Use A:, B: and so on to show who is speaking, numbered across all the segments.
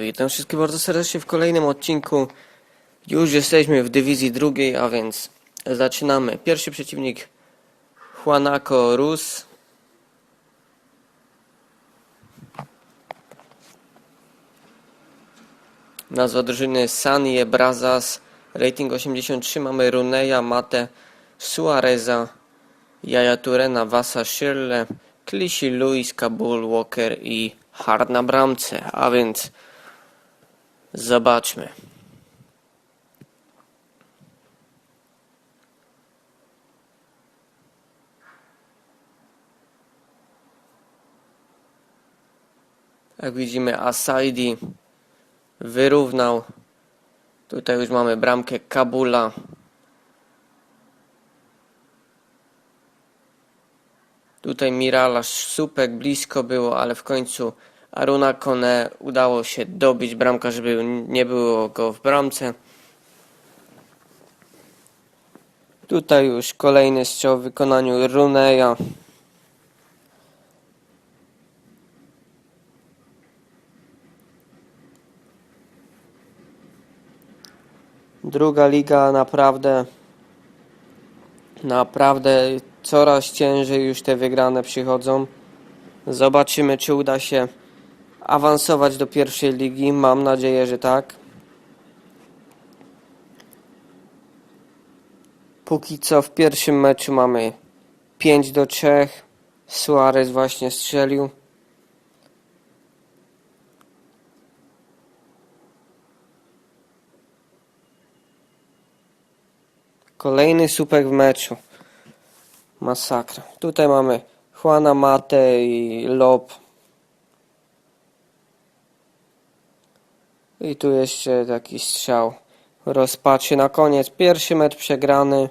A: Witam wszystkich bardzo serdecznie w kolejnym odcinku. Już jesteśmy w dywizji drugiej, a więc zaczynamy. Pierwszy przeciwnik Juanaco Rus. Nazwa drużyny Sanie Brazas. Rating 83 mamy Runeja, Mate, Suareza, Jaja Turena, Vasa Shirle, Klisi, Luis, Kabul, Walker i Hard na bramce. A więc zobaczmy. Jak widzimy, Asaidi wyrównał. Tutaj już mamy bramkę Kabula. Tutaj Mirala Supek blisko było, ale w końcu Aruna Kone udało się dobić bramka, żeby nie było go w bramce. Tutaj już kolejny strzał w wykonaniu Runeja. Druga liga naprawdę naprawdę coraz ciężej już te wygrane przychodzą. Zobaczymy, czy uda się awansować do pierwszej ligi. Mam nadzieję, że tak. Póki co w pierwszym meczu mamy 5 do 3. Suarez właśnie strzelił. Kolejny słupek w meczu. Masakra. Tutaj mamy Juana Mate i Lob. I tu jeszcze taki strzał. Rozpaczy na koniec. Pierwszy mecz przegrany.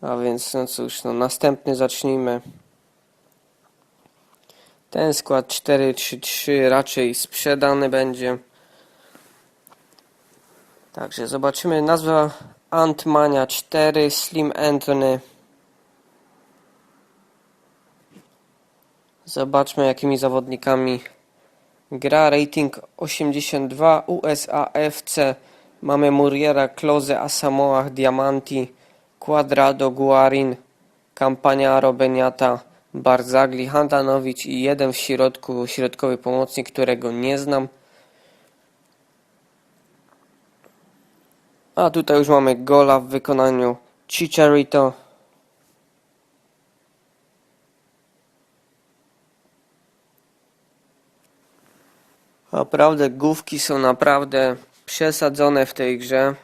A: A więc no cóż, no następny zacznijmy. Ten skład 4-3-3 raczej sprzedany będzie. Także zobaczymy nazwa Antmania 4 Slim Anthony. Zobaczmy jakimi zawodnikami gra. Rating 82 USA FC. Mamy Muriera, Klose, Asamoah, Diamanti, Quadrado, Guarin, Campagnaro, Beniata, Barzagli, Handanowicz i jeden w środku, środkowy pomocnik, którego nie znam. A tutaj już mamy gola w wykonaniu Chicharito. Naprawdę główki są naprawdę przesadzone w tej grze.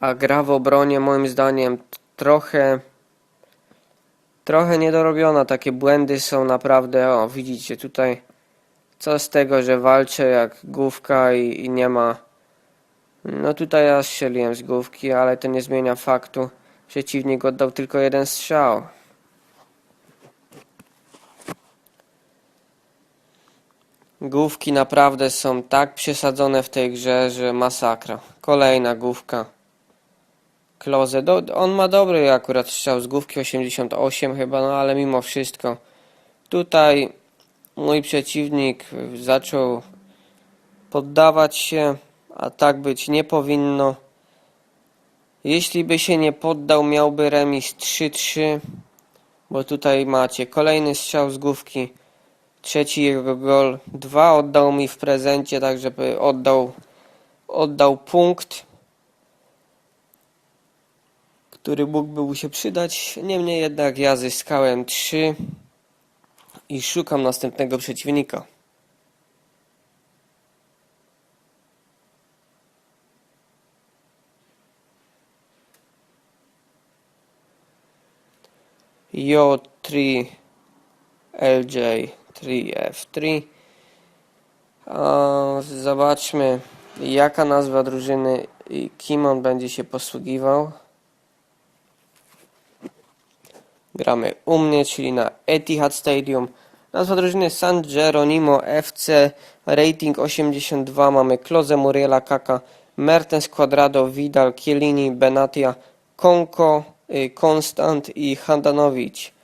A: A gra w obronie moim zdaniem trochę trochę niedorobiona. Takie błędy są naprawdę, o widzicie tutaj co z tego, że walczę jak główka i, i nie ma no tutaj ja strzeliłem z główki, ale to nie zmienia faktu. Przeciwnik oddał tylko jeden strzał. Główki naprawdę są tak przesadzone w tej grze, że masakra. Kolejna główka. Kloze. Do, on ma dobry akurat strzał z główki 88 chyba, no ale mimo wszystko. Tutaj mój przeciwnik zaczął poddawać się a tak być nie powinno. Jeśli by się nie poddał, miałby remis 3-3, bo tutaj macie kolejny strzał z główki, trzeci jego gol, dwa oddał mi w prezencie, tak żeby oddał, oddał punkt, który mógłby mu się przydać. Niemniej jednak ja zyskałem 3 i szukam następnego przeciwnika. J3 LJ3F3 Zobaczmy jaka nazwa drużyny i kim on będzie się posługiwał. Gramy u mnie, czyli na Etihad Stadium. Nazwa drużyny San Geronimo FC, rating 82, mamy Klose, Muriela, Kaka, Mertens, Quadrado, Vidal, Chiellini, Benatia, Konko, Konstant y, i Handanowicz.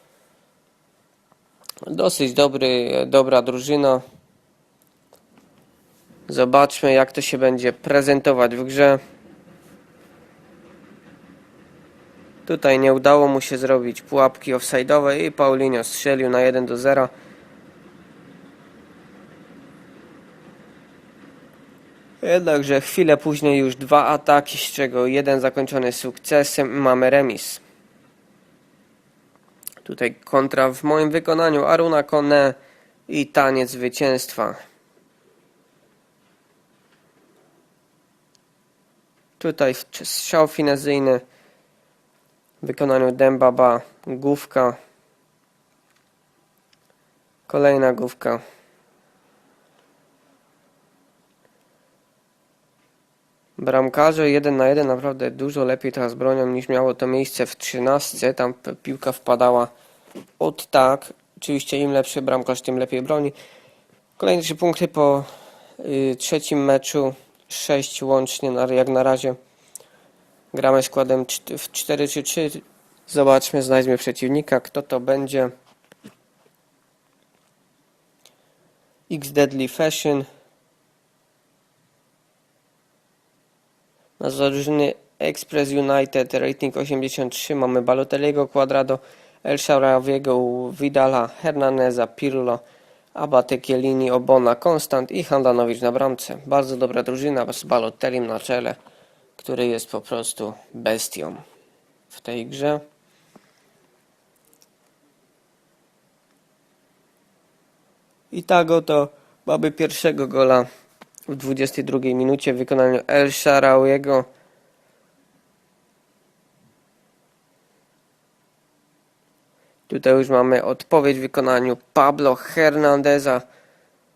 A: Dosyć dobry, dobra drużyna. Zobaczmy, jak to się będzie prezentować w grze. Tutaj nie udało mu się zrobić pułapki offside'owej i Paulinho strzelił na 1 do 0. Jednakże chwilę później już dwa ataki, z czego jeden zakończony sukcesem mamy remis. Tutaj kontra w moim wykonaniu Aruna Kone i taniec zwycięstwa. Tutaj strzał finezyjny w wykonaniu Dembaba, główka. Kolejna główka. Bramkarze jeden na jeden naprawdę dużo lepiej teraz bronią niż miało to miejsce w 13. Tam piłka wpadała od tak. Oczywiście im lepszy bramkarz, tym lepiej broni. Kolejne trzy punkty po y, trzecim meczu. Sześć łącznie na, jak na razie. Gramy składem w 4-3-3. Zobaczmy, znajdźmy przeciwnika. Kto to będzie? X Deadly Fashion. Nazwa drużyny Express United, rating 83. Mamy Balotelliego, Quadrado, El Shaarawiego, Vidala, Hernandeza, Pirlo, Abate, Chiellini, Obona, Konstant i Handanowicz na bramce. Bardzo dobra drużyna z Balotellim na czele, który jest po prostu bestią w tej grze. I tak oto mamy pierwszego gola w 22 minucie w wykonaniu El Sharawiego. Tutaj już mamy odpowiedź w wykonaniu Pablo Hernandeza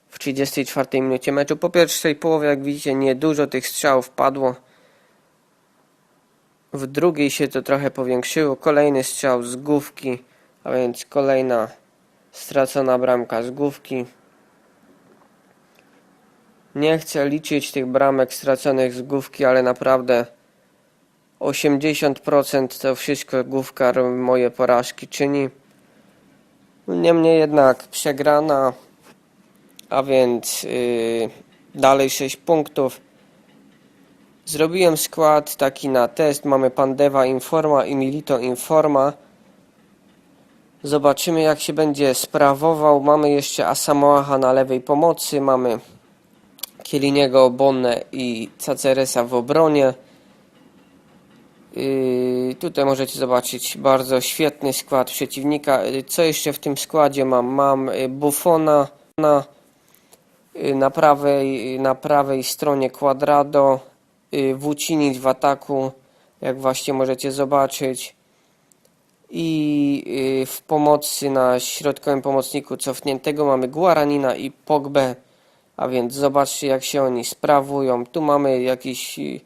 A: w 34 minucie meczu. Po pierwszej połowie, jak widzicie, niedużo tych strzałów padło. W drugiej się to trochę powiększyło. Kolejny strzał z główki, a więc kolejna stracona bramka z główki. Nie chcę liczyć tych bramek straconych z główki, ale naprawdę 80% to wszystko główka moje porażki czyni. Niemniej jednak przegrana, a więc yy, dalej 6 punktów. Zrobiłem skład taki na test. Mamy Pandewa Informa i Milito Informa. Zobaczymy jak się będzie sprawował. Mamy jeszcze Asamoaha na lewej pomocy. Mamy Kieliniego, Bonne i Caceresa w obronie. Yy, tutaj możecie zobaczyć bardzo świetny skład przeciwnika. Yy, Co jeszcze w tym składzie mam? Mam yy, Buffona na, na, prawej, na prawej stronie Quadrado, yy, Vucinic w ataku, jak właśnie możecie zobaczyć. I w pomocy na środkowym pomocniku cofniętego mamy Guaranina i Pogbę. A więc zobaczcie jak się oni sprawują. Tu mamy jakiś y,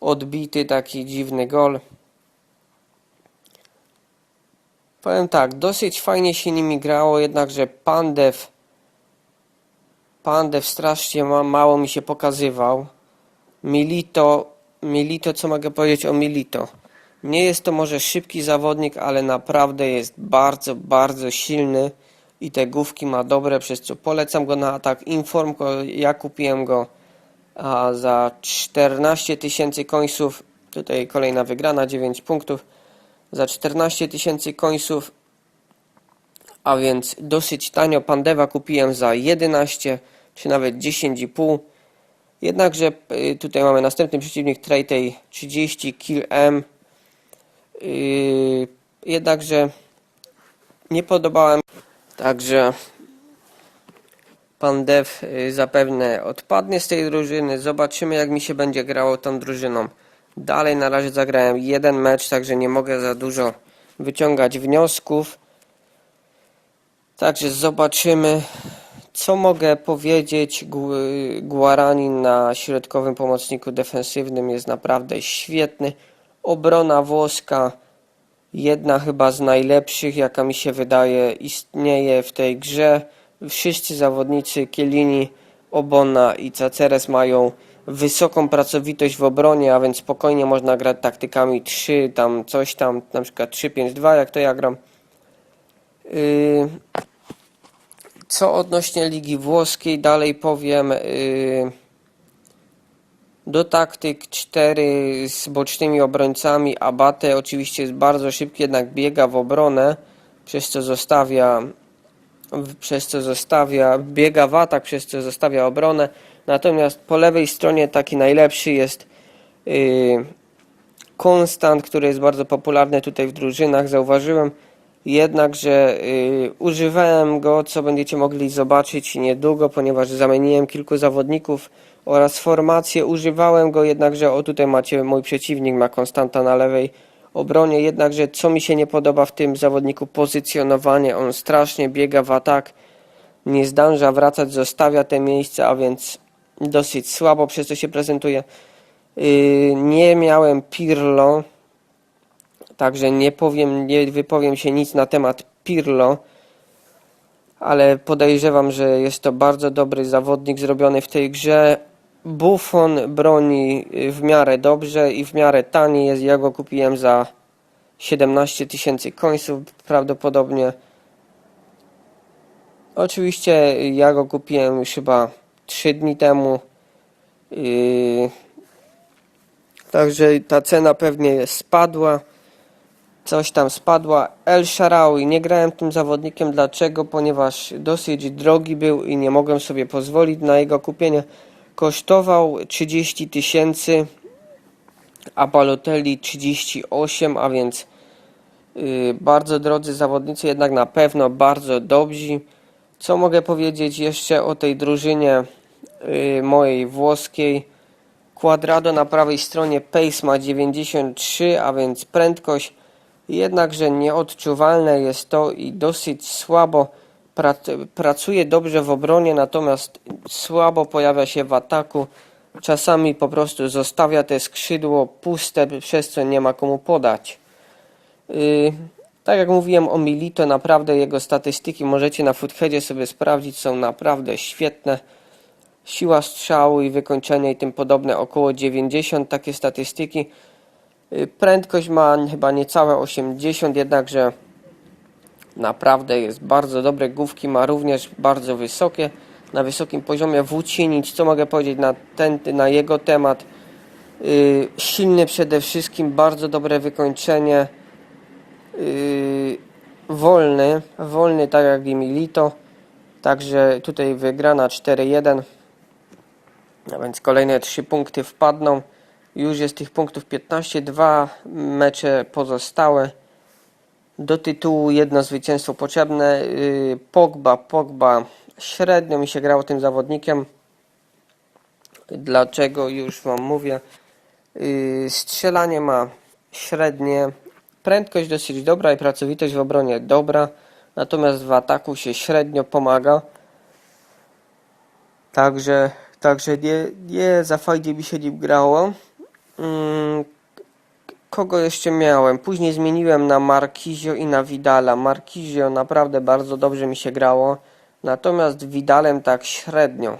A: odbity taki dziwny gol. Powiem tak, dosyć fajnie się nimi grało, jednakże Pandew Pandew strasznie ma, mało mi się pokazywał. Milito, Milito, co mogę powiedzieć o Milito? Nie jest to może szybki zawodnik, ale naprawdę jest bardzo, bardzo silny i te główki ma dobre, przez co polecam go na atak Inform. Ja kupiłem go a za 14 tysięcy końców. Tutaj kolejna wygrana, 9 punktów. Za 14 tysięcy końców, a więc dosyć tanio. Pandewa kupiłem za 11 czy nawet 10,5. Jednakże y, tutaj mamy następny przeciwnik Tratej 30 kill M. Yy, jednakże nie podobałem. Także pan Dev y, zapewne odpadnie z tej drużyny. Zobaczymy jak mi się będzie grało tą drużyną. Dalej na razie zagrałem jeden mecz, także nie mogę za dużo wyciągać wniosków. Także zobaczymy, co mogę powiedzieć. Gu- Guaranin na środkowym pomocniku defensywnym jest naprawdę świetny. Obrona włoska, jedna chyba z najlepszych, jaka mi się wydaje, istnieje w tej grze. Wszyscy zawodnicy Kielini, Obona i Caceres mają wysoką pracowitość w obronie, a więc spokojnie można grać taktykami 3, tam coś tam, na przykład 3-5-2, jak to ja gram. Yy, Co odnośnie Ligi Włoskiej, dalej powiem. Do taktyk 4 z bocznymi obrońcami. Abate oczywiście jest bardzo szybki, jednak biega w obronę, przez co zostawia przez co zostawia, biega w atak, przez co zostawia obronę. Natomiast po lewej stronie taki najlepszy jest yy, Konstant, który jest bardzo popularny tutaj w drużynach. Zauważyłem jednak, że yy, używałem go, co będziecie mogli zobaczyć niedługo, ponieważ zamieniłem kilku zawodników oraz formację. Używałem go jednakże, o tutaj macie mój przeciwnik, ma Konstanta na lewej obronie, jednakże co mi się nie podoba w tym zawodniku, pozycjonowanie. On strasznie biega w atak, nie zdąża wracać, zostawia te miejsca, a więc dosyć słabo przez to się prezentuje. Yy, nie miałem Pirlo, także nie powiem, nie wypowiem się nic na temat Pirlo, ale podejrzewam, że jest to bardzo dobry zawodnik zrobiony w tej grze. Buffon broni w miarę dobrze i w miarę tani jest. Ja go kupiłem za 17 tysięcy końców prawdopodobnie. Oczywiście ja go kupiłem już chyba 3 dni temu. Yy, Także ta cena pewnie spadła. Coś tam spadła. El Sharawi. Nie grałem tym zawodnikiem. Dlaczego? Ponieważ dosyć drogi był i nie mogłem sobie pozwolić na jego kupienie. Kosztował 30 tysięcy, a Balotelli 38, a więc yy, bardzo drodzy zawodnicy, jednak na pewno bardzo dobrzy. Co mogę powiedzieć jeszcze o tej drużynie yy, mojej włoskiej? Quadrado na prawej stronie pace ma 93, a więc prędkość jednakże nieodczuwalne jest to i dosyć słabo pracuje dobrze w obronie, natomiast słabo pojawia się w ataku. Czasami po prostu zostawia te skrzydło puste, przez co nie ma komu podać. Yy, tak jak mówiłem o Milito, naprawdę jego statystyki możecie na Footheadzie sobie sprawdzić, są naprawdę świetne siła strzału i wykończenia i tym podobne około 90 takie statystyki. Y, Prędkość ma chyba niecałe 80, jednakże naprawdę jest bardzo dobre. Główki ma również bardzo wysokie, na wysokim poziomie. Włócinic, co mogę powiedzieć na, ten, na jego temat? Yy, silny przede wszystkim, bardzo dobre wykończenie. Yy, wolny, wolny tak jak i Milito. Także tutaj wygrana 4-1. A więc kolejne 3 punkty wpadną. Już jest tych punktów 15, dwa mecze pozostałe. Do tytułu jedno zwycięstwo potrzebne. Yy, Pogba, Pogba średnio mi się grało tym zawodnikiem. Dlaczego już Wam mówię. Yy, Strzelanie ma średnie. Prędkość dosyć dobra i pracowitość w obronie dobra. Natomiast w ataku się średnio pomaga. Także, także nie, nie za fajnie mi się nim grało. Kogo jeszcze miałem? Później zmieniłem na Markizio i na Vidala. Markizio naprawdę bardzo dobrze mi się grało. Natomiast Vidalem tak średnio.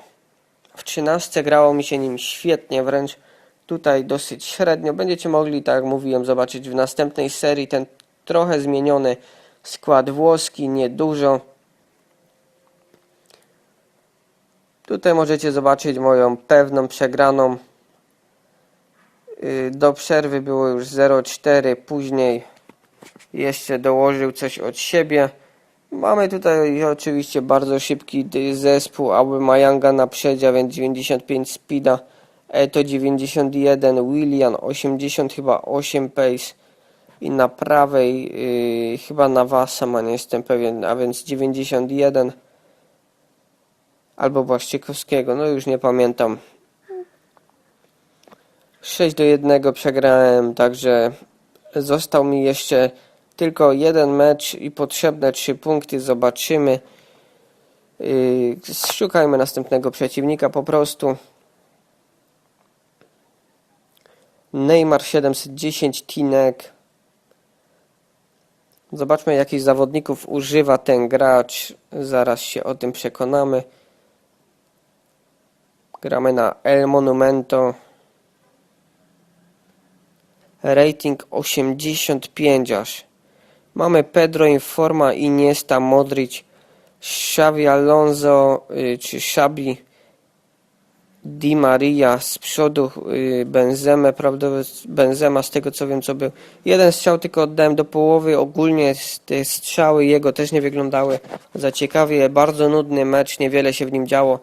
A: W 13 grało mi się nim świetnie, wręcz tutaj dosyć średnio. Będziecie mogli, tak jak mówiłem, zobaczyć w następnej serii ten trochę zmieniony skład włoski, niedużo. Tutaj możecie zobaczyć moją pewną przegraną. Yy, Do przerwy było już 0,4, później jeszcze dołożył coś od siebie. Mamy tutaj oczywiście bardzo szybki zespół Mayanga na przedzie, więc 95 speeda, Eto 91, William 80 chyba 8 pace i na prawej yy, chyba Nawasa ma, nie jestem pewien, a więc 91 albo Błaszczykowskiego, no już nie pamiętam. 6 do 1 przegrałem, także został mi jeszcze tylko jeden mecz i potrzebne 3 punkty. Zobaczymy. Yy, szukajmy następnego przeciwnika po prostu. Neymar 710, Tinek. Zobaczmy, jakich zawodników używa ten gracz. Zaraz się o tym przekonamy. Gramy na El Monumento. Rating 85 aż. Mamy Pedro Informa, Iniesta, Modric, Xavi Alonso y, czy Xabi Di Maria z przodu y, Benzemę, prawdopodobnie Benzema z tego co wiem co był. Jeden strzał tylko oddałem do połowy, ogólnie te strzały jego też nie wyglądały za ciekawie, bardzo nudny mecz, niewiele się w nim działo.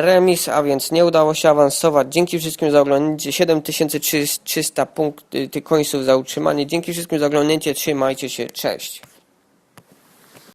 A: Remis, a więc nie udało się awansować. Dzięki wszystkim za oglądnięcie. 7300 punktów końców za utrzymanie. Dzięki wszystkim za oglądnięcie. Trzymajcie się. Cześć.